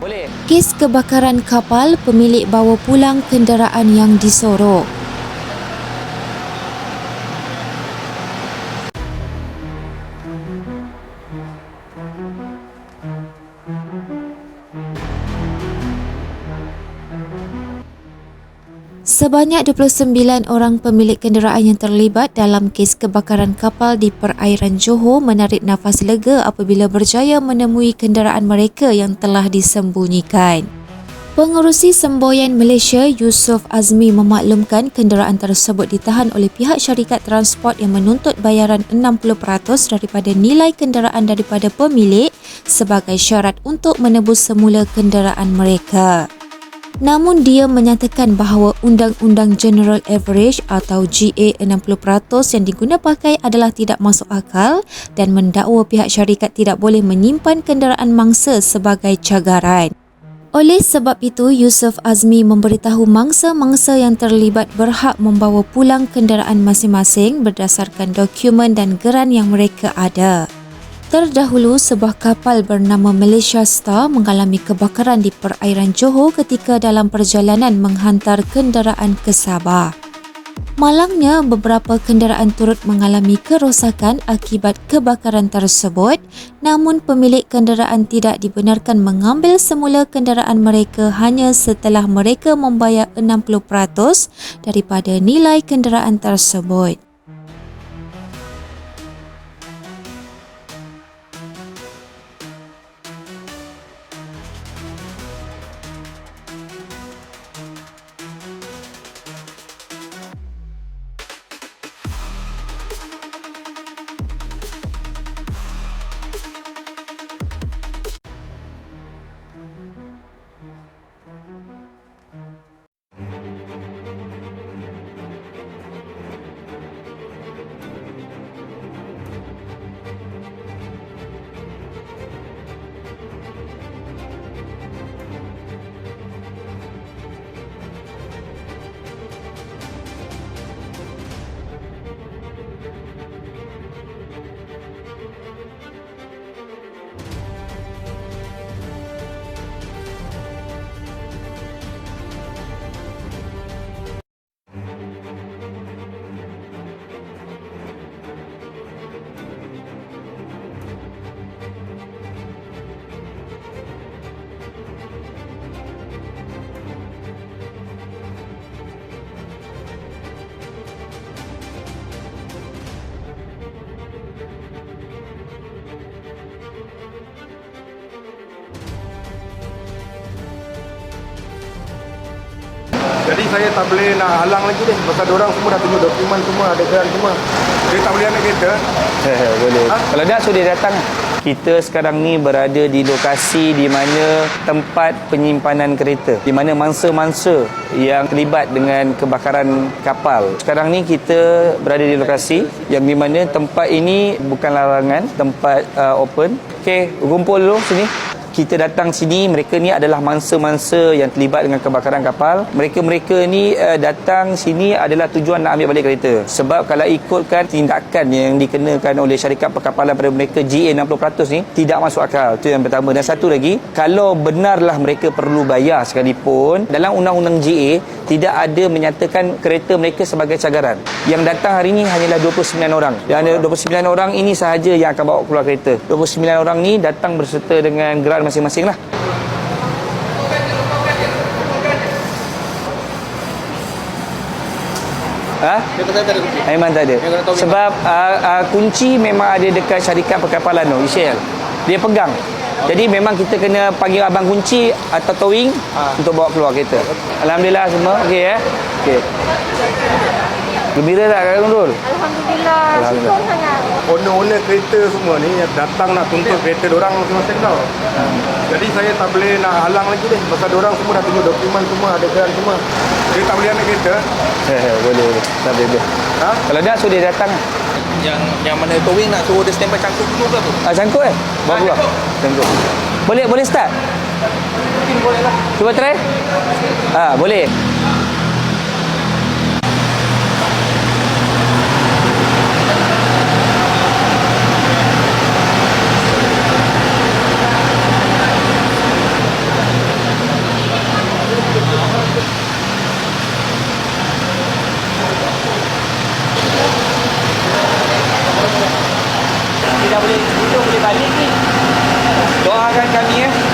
Boleh. Kes kebakaran kapal, pemilik bawa pulang kenderaan yang disorok. Sebanyak 29 orang pemilik kenderaan yang terlibat dalam kes kebakaran kapal di perairan Johor menarik nafas lega apabila berjaya menemui kenderaan mereka yang telah disembunyikan. Pengurusi Semboyan Malaysia Yusof Azmi memaklumkan kenderaan tersebut ditahan oleh pihak syarikat transport yang menuntut bayaran 60% daripada nilai kenderaan daripada pemilik sebagai syarat untuk menebus semula kenderaan mereka. Namun dia menyatakan bahawa Undang-Undang General Average atau GA 60% yang diguna pakai adalah tidak masuk akal dan mendakwa pihak syarikat tidak boleh menyimpan kenderaan mangsa sebagai cagaran. Oleh sebab itu, Yusof Azmi memberitahu mangsa-mangsa yang terlibat berhak membawa pulang kenderaan masing-masing berdasarkan dokumen dan geran yang mereka ada. Terdahulu, sebuah kapal bernama Malaysia Star mengalami kebakaran di perairan Johor ketika dalam perjalanan menghantar kenderaan ke Sabah. Malangnya, beberapa kenderaan turut mengalami kerosakan akibat kebakaran tersebut namun pemilik kenderaan tidak dibenarkan mengambil semula kenderaan mereka hanya setelah mereka membayar 60% daripada nilai kenderaan tersebut. Jadi saya tak boleh nak halang lagi deh Pasal orang semua dah tunjuk dokumen semua Ada geran semua Dia tak boleh ambil kereta Boleh. Ha? Kalau tak suruh dia datang. Kita sekarang ni berada di lokasi di mana tempat penyimpanan kereta. Di mana mangsa-mangsa yang terlibat dengan kebakaran kapal. Sekarang ni kita berada di lokasi yang di mana tempat ini bukan larangan, tempat uh, open. Okey, kumpul dulu sini kita datang sini mereka ni adalah mangsa-mangsa yang terlibat dengan kebakaran kapal. Mereka-mereka ni uh, datang sini adalah tujuan nak ambil balik kereta. Sebab kalau ikutkan tindakan yang dikenakan oleh syarikat perkapalan pada mereka GA 60% ni tidak masuk akal. Itu yang pertama. Dan satu lagi kalau benarlah mereka perlu bayar sekalipun dalam undang-undang GA tidak ada menyatakan kereta mereka sebagai cagaran. Yang datang hari ini hanyalah 29 orang. Dan 29 orang ini sahaja yang akan bawa keluar kereta. 29 orang ni datang berserta dengan geran masing-masing lah Ha? Memang tak ada. Sebab uh, uh, kunci memang ada dekat syarikat perkapalan tu, ICL. Dia pegang. Jadi memang kita kena panggil abang kunci atau towing untuk bawa keluar kereta. Alhamdulillah semua okey eh. Okey. Gembira tak Kak Nurul? Alhamdulillah, Alhamdulillah. syukur sangat. Owner-owner kereta semua ni yang Datang nak tuntut kereta orang masing-masing tau Jadi saya tak boleh nak halang lagi deh Pasal orang semua dah tunjuk dokumen semua Ada geran semua Dia tak boleh ambil kereta boleh boleh. Tak boleh boleh. Ha? Kalau tak suruh dia datang. yang yang mana towing nak suruh dia standby cangkuk dulu ke apa? Ah cangkut eh? Bawa Ah, keluar. Cangkut. Boleh boleh start? Mungkin boleh lah. Cuba try. Ah, dah boleh duduk boleh balik ni doakan kami eh.